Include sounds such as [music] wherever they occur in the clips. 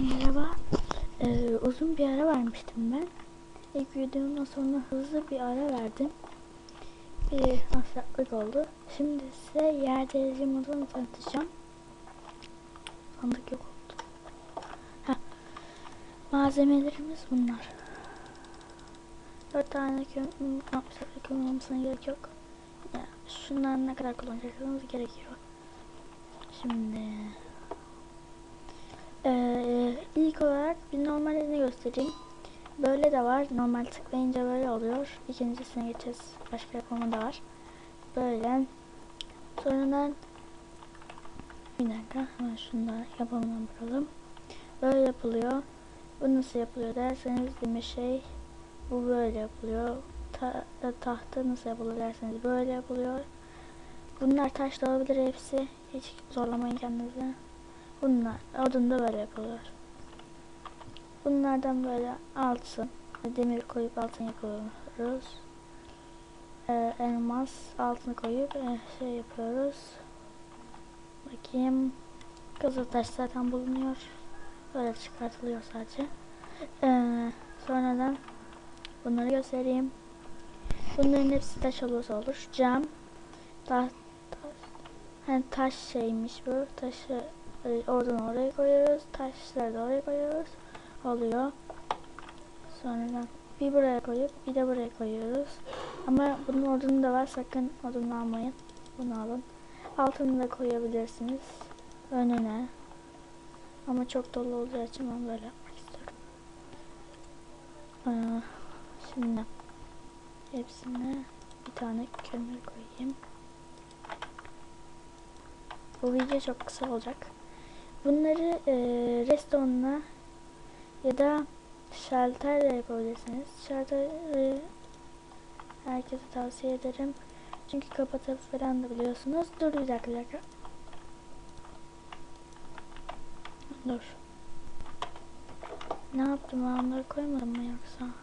merhaba. Ee, uzun bir ara vermiştim ben. İlk videomdan sonra hızlı bir ara verdim. Bir aksaklık oldu. Şimdi size yer delici modunu tanıtacağım. Sandık yok oldu. Heh. Malzemelerimiz bunlar. 4 tane kömür, kömür olmasına gerek yok. Ya, şundan ne kadar kullanacaksınız gerekiyor. Şimdi ee, ilk olarak bir normalini göstereyim. Böyle de var. Normal tıklayınca böyle oluyor. İkincisine geçeceğiz. Başka yapımı da var. Böyle. Sonradan bir dakika hemen şunu da yapımına bakalım. Böyle yapılıyor. Bu nasıl yapılıyor derseniz bir şey bu böyle yapılıyor. Ta tahta nasıl yapılır derseniz böyle yapılıyor. Bunlar taş da olabilir hepsi. Hiç zorlamayın kendinizi. Bunlar odun da böyle yapılıyor. Bunlardan böyle altın, demir koyup altın yapıyoruz. Ee, elmas altını koyup e, şey yapıyoruz. Bakayım. Kızıl taş zaten bulunuyor. Böyle çıkartılıyor sadece. Ee, sonradan bunları göstereyim. Bunların hepsi taş olursa olur. Cam, taş, taş, hani taş şeymiş bu. Taşı oradan oraya koyuyoruz. Taşları da oraya koyuyoruz. Oluyor. Sonra bir buraya koyup bir de buraya koyuyoruz. Ama bunun odunu da var. Sakın odunu almayın. Bunu alın. Altını da koyabilirsiniz. Önüne. Ama çok dolu olacağı için ben böyle yapmak istiyorum. Ee, şimdi hepsine bir tane kömür koyayım. Bu video çok kısa olacak. Bunları e, restonla ya da şalterle yapabilirsiniz. Şalteri herkese tavsiye ederim. Çünkü kapatıp falan da biliyorsunuz. Dur bir dakika bir dakika. Dur. Ne yaptım ben onları koymadım mı yoksa?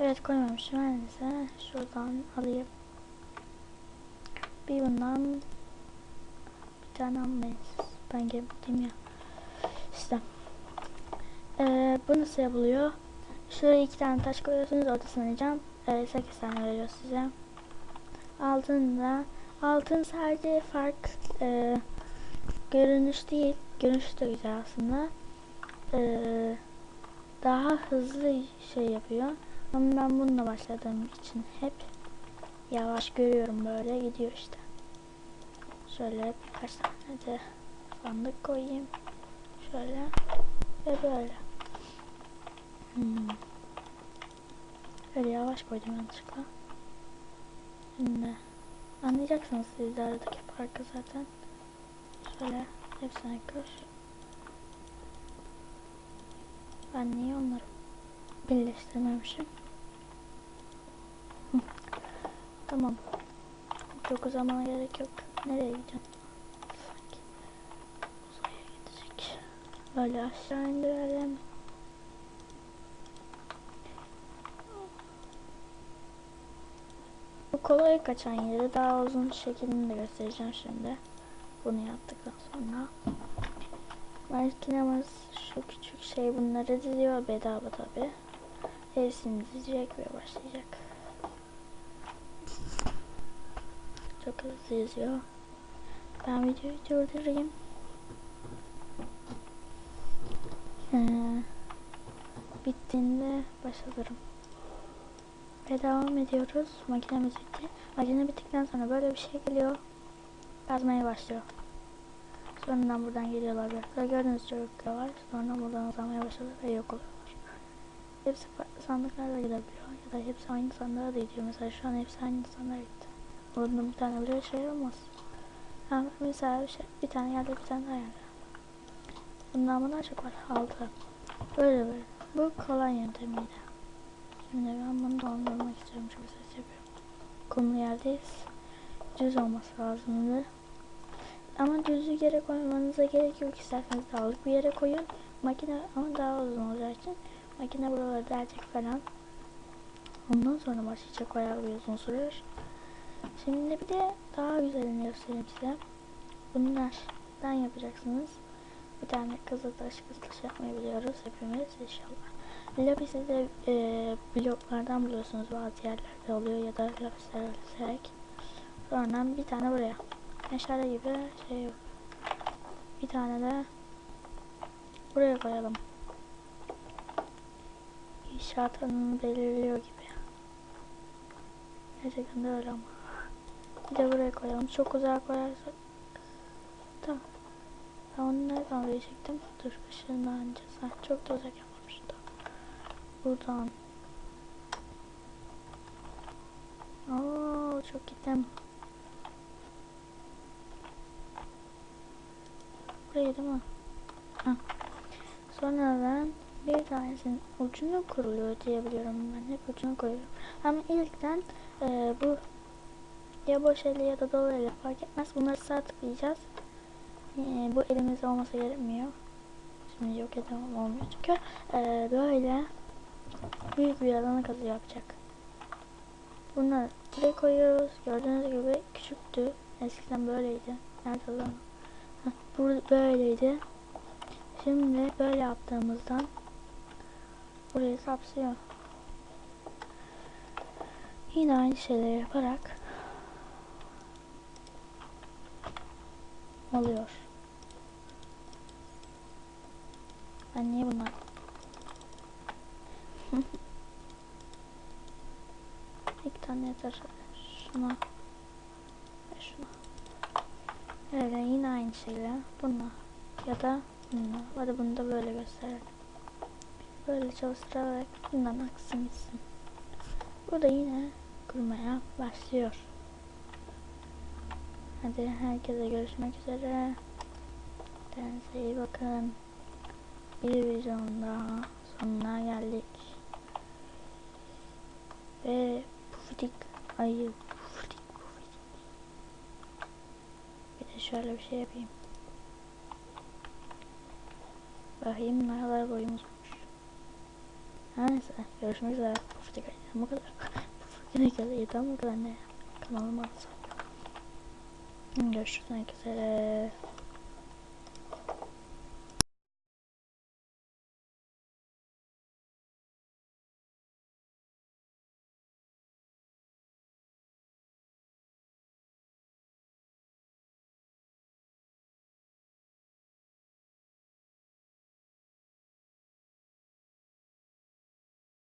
Evet koymamışım. Her neyse şuradan alayım. Bir bundan bir tane almayız. Ben gittim ya. İşte. Ee, bu nasıl yapılıyor? Şuraya iki tane taş koyuyorsunuz. Ortasına cam. Ee, 8 tane veriyor size. Altında altın sadece fark e, görünüş değil. Görünüş de güzel aslında. Ee, daha hızlı şey yapıyor. Ama ben bununla başladığım için hep yavaş görüyorum böyle gidiyor işte. Şöyle birkaç tane de sandık koyayım. Şöyle ve böyle. Hmm. Öyle yavaş koydum yanlışlıkla. Şimdi anlayacaksınız siz de aradaki farkı zaten. Şöyle hepsine kır. Ben niye onları birleştirmemişim? [laughs] Tamam. Çok uzamana gerek yok. Nereye gideceğim? Böyle aşağı indirelim. Bu kolay kaçan yeri daha uzun şeklini de göstereceğim şimdi. Bunu yaptıktan sonra. Makinemiz şu küçük şey bunları diziyor bedava tabi. Hepsini dizecek ve başlayacak. Çok hızlı yazıyor. Ben videoyu durdurayım. Ee, bittiğinde başlarım. Ve devam ediyoruz. Makinemiz bitti. Makine bittikten sonra böyle bir şey geliyor. Yazmaya başlıyor. Sonradan buradan geliyorlar. Böyle gördüğünüz çocuklar. Sonra buradan uzamaya başladı ve yok oluyorlar. Hepsi farklı sandıklarla gidebiliyor. Ya da hepsi aynı sandığa da gidiyor. Mesela şu an hepsi aynı sandığa gitti. Burada bir tane bile şey olmaz. Ha, mesela bir, şey, bir tane geldi bir tane daha geldi. Bundan bunlar çok var. Altı. Böyle böyle. Bu kolay yöntemiydi. Şimdi ben bunu dondurmak istiyorum. Çok ses yapıyor. Kumlu yerdeyiz. Düz olması lazımdı. Ama düzü yere koymanıza gerek yok. İsterseniz dağlık bir yere koyun. Makine ama daha uzun olacağı için makine buraları delecek falan. Ondan sonra başlayacak bayağı bir uzun sürüyor. Şimdi bir de daha güzelini göstereyim size. Bunlardan yapacaksınız. Bir tane kızıltaş kızıltaş yapmayı biliyoruz hepimiz inşallah. Lapisi de e, bloklardan buluyorsunuz bazı yerlerde oluyor ya da lapisler sererek. Sonra bir tane buraya. Meşale gibi şey. Bir tane de buraya koyalım. İnşaat belirliyor gibi. Gerçekten de öyle ama. Bir de buraya koyalım. Çok uzağa koyarsak. Tamam. Ben onu nereden diyecektim? Dur ışınlanacağız. Ha, çok da uzak yapmamıştım. Buradan. Oo çok gittim. Burayı değil mi? Ha. Sonradan bir tanesinin ucuna kuruluyor diye biliyorum ben. Hep ucuna koyuyorum. Ama ilkten e, bu ya boş eli ya da dolu eli fark etmez. Bunları sağ tıklayacağız. E, bu elimizde olması gerekmiyor. Şimdi yok edemem olmuyor çünkü e, böyle büyük bir alanı kazı yapacak. Bunları buraya koyuyoruz. Gördüğünüz gibi küçüktü. Eskiden böyleydi. Nerede lan? Heh, bu böyleydi. Şimdi böyle yaptığımızdan burayı kapsıyor. Yine aynı şeyleri yaparak oluyor. Ben niye bunlar? İki tane yeter. Şuna ve şuna. Öyle yine aynı şeyle bununla ya da bununla. Hadi bunu da böyle gösterelim. Böyle çalıştırarak bundan aksın gitsin. Burada yine kurmaya başlıyor. Hadi herkese görüşmek üzere. Kendinize iyi bakın. Bir videonun daha sonuna geldik. Ve pufidik ayı pufidik pufidik. Bir de şöyle bir şey yapayım. Bakayım ne kadar boyumuz. Her neyse görüşmek üzere. Pufidik ayı bu kadar. Pufidik ayı tam bu kadar ne? Kanalıma atın. Görüşmek üzere.